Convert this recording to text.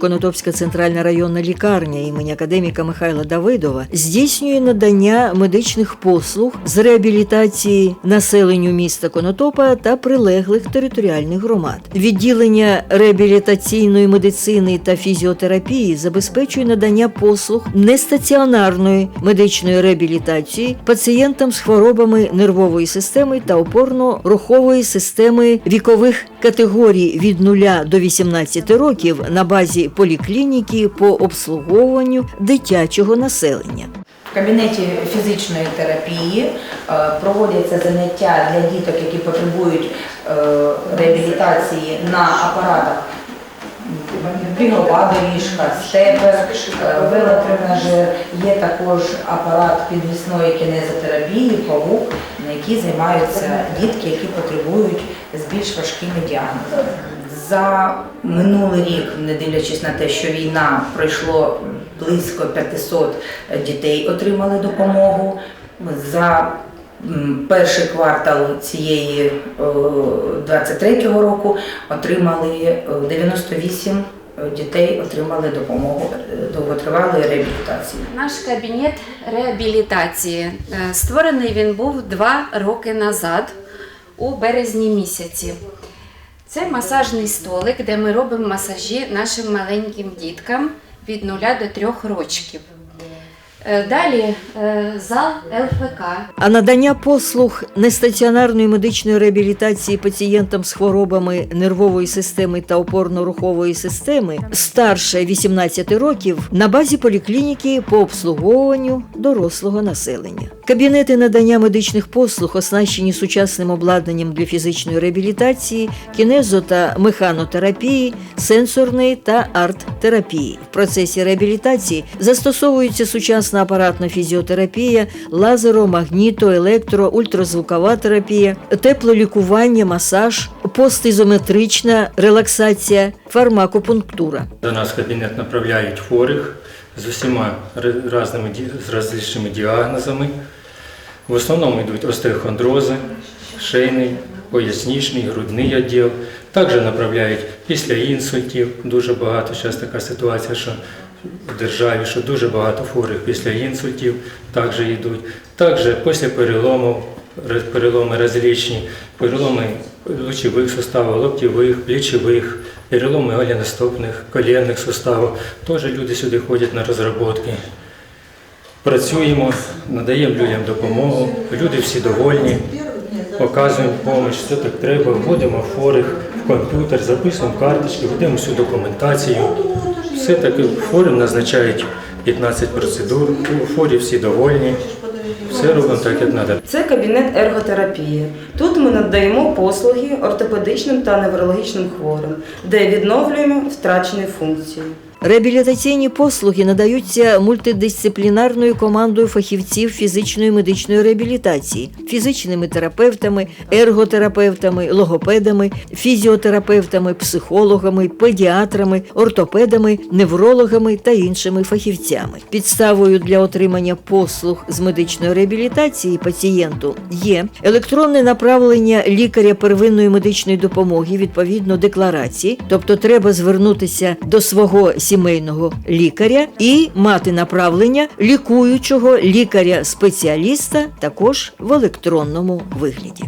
Конотопська центральна районна лікарня імені академіка Михайла Давидова здійснює надання медичних послуг з реабілітації населенню міста Конотопа та прилеглих територіальних громад. Відділення реабілітаційної медицини та фізіотерапії забезпечує надання послуг нестаціонарної медичної реабілітації пацієнтам з хворобами нервової системи та опорно-рухової системи вікових категорій від 0 до 18 років на базі поліклініки по обслуговуванню дитячого населення. В кабінеті фізичної терапії е, проводяться заняття для діток, які потребують е, реабілітації на апаратах бігова доріжка, степер, е, велотренажер. Є також апарат підвісної кінезотерапії, павук, на якій займаються дітки, які потребують з більш важкими діагнозами. За минулий рік, не дивлячись на те, що війна пройшло близько 500 дітей отримали допомогу. За перший квартал цієї е, 23-го року отримали е, 98 дітей отримали допомогу е, довготривалої реабілітації. Наш кабінет реабілітації е, створений він був два роки назад, у березні місяці. Це масажний столик, де ми робимо масажі нашим маленьким діткам від 0 до 3 років. Е, Далі е, зал ЛФК. А надання послуг нестаціонарної медичної реабілітації пацієнтам з хворобами нервової системи та опорно-рухової системи старше 18 років на базі поліклініки по обслуговуванню дорослого населення. Кабінети надання медичних послуг оснащені сучасним обладнанням для фізичної реабілітації, кінезо та механотерапії, сенсорної та арт-терапії. В процесі реабілітації застосовується сучасна апаратна фізіотерапія, лазеро, магніто, електро, ультразвукова терапія, теплолікування, масаж, постізометрична релаксація, фармакопунктура. До нас кабінет направляють хворих з усіма різними з различними діагнозами. В основному йдуть остеохондрози, шийний, поясничний, грудний відділ. Також направляють після інсультів. Дуже багато зараз така ситуація, що в державі, що дуже багато хворих після інсультів також йдуть. Також після переломів, переломи различні, переломи лучових суставів, локтєвих, плечових, переломи голеностопних, коленних суставів. Теж люди сюди ходять на розробки. Працюємо, надаємо людям допомогу, люди всі довольні, оказуємо допомогу, все так треба, вводимо хворих в комп'ютер, записуємо карточки, ведемо всю документацію. Все таки хворим назначають 15 процедур, у хворі всі довольні, все робимо так, як треба. Це кабінет ерготерапії. Тут ми надаємо послуги ортопедичним та неврологічним хворим, де відновлюємо втрачені функції. Реабілітаційні послуги надаються мультидисциплінарною командою фахівців фізичної медичної реабілітації, фізичними терапевтами, ерготерапевтами, логопедами, фізіотерапевтами, психологами, педіатрами, ортопедами, неврологами та іншими фахівцями. Підставою для отримання послуг з медичної реабілітації пацієнту є електронне направлення лікаря первинної медичної допомоги відповідно декларації, тобто треба звернутися до свого сімейного лікаря і мати направлення лікуючого лікаря-спеціаліста також в електронному вигляді.